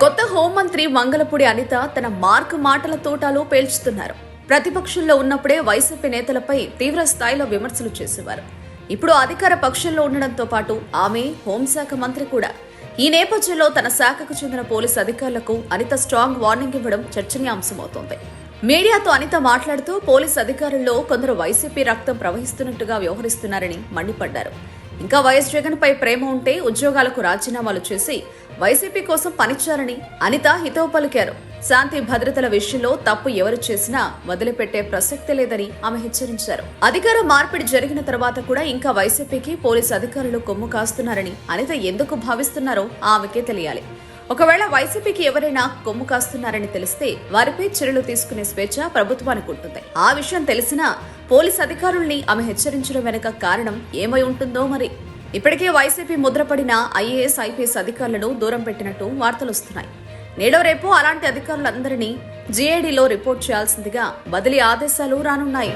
కొత్త హోంమంత్రి మంగళపూడి అనిత తన మార్క్ మాటల తోటాలో పేల్చుతున్నారు. ప్రతిపక్షంలో ఉన్నప్పుడే వైసీపీ నేతలపై తీవ్ర స్థాయిలో విమర్శలు చేసేవారు. ఇప్పుడు అధికార పక్షంలో ఉండడంతో పాటు ఆమె హోంశాఖ మంత్రి కూడా. ఈ నేపథ్యంలో తన శాఖకు చెందిన పోలీసు అధికారులకు అనిత స్ట్రాంగ్ వార్నింగ్ ఇవ్వడం చర్చనీయాంశమవుతోంది. మీడియాతో అనిత మాట్లాడుతూ పోలీస్ అధికారుల్లో కొందరు వైసీపీ రక్తం ప్రవహిస్తున్నట్టుగా వ్యవహరిస్తున్నారని మండిపడ్డారు. ఇంకా వైఎస్ జగన్ పై ప్రేమ ఉంటే ఉద్యోగాలకు రాజీనామాలు చేసి వైసీపీ కోసం పనిచ్చారని అనిత హితవు పలికారు. శాంతి భద్రతల విషయంలో తప్పు ఎవరు చేసినా వదిలిపెట్టే ప్రసక్తి లేదని ఆమె హెచ్చరించారు. అధికార మార్పిడి జరిగిన తర్వాత కూడా ఇంకా వైసీపీకి పోలీసు అధికారులు కొమ్ము కాస్తున్నారని అనిత ఎందుకు భావిస్తున్నారో ఆమెకే తెలియాలి. ఒకవేళ వైసీపీకి ఎవరైనా కొమ్ము కాస్తున్నారని తెలిస్తే వారిపై చర్యలు తీసుకునే స్వేచ్ఛ ప్రభుత్వానికి ఉంటుంది ఆ విషయం తెలిసినా పోలీస్ అధికారుల్ని ఆమె హెచ్చరించడం వెనుక కారణం ఏమై ఉంటుందో మరి. ఇప్పటికే వైసీపీ ముద్రపడిన ఐఏఎస్ ఐపీఎస్ అధికారులను దూరం పెట్టినట్టు వార్తలు వస్తున్నాయి. నేడో రేపు అలాంటి అధికారులందరినీ జీఏడీలో రిపోర్ట్ చేయాల్సిందిగా బదిలీ ఆదేశాలు రానున్నాయి.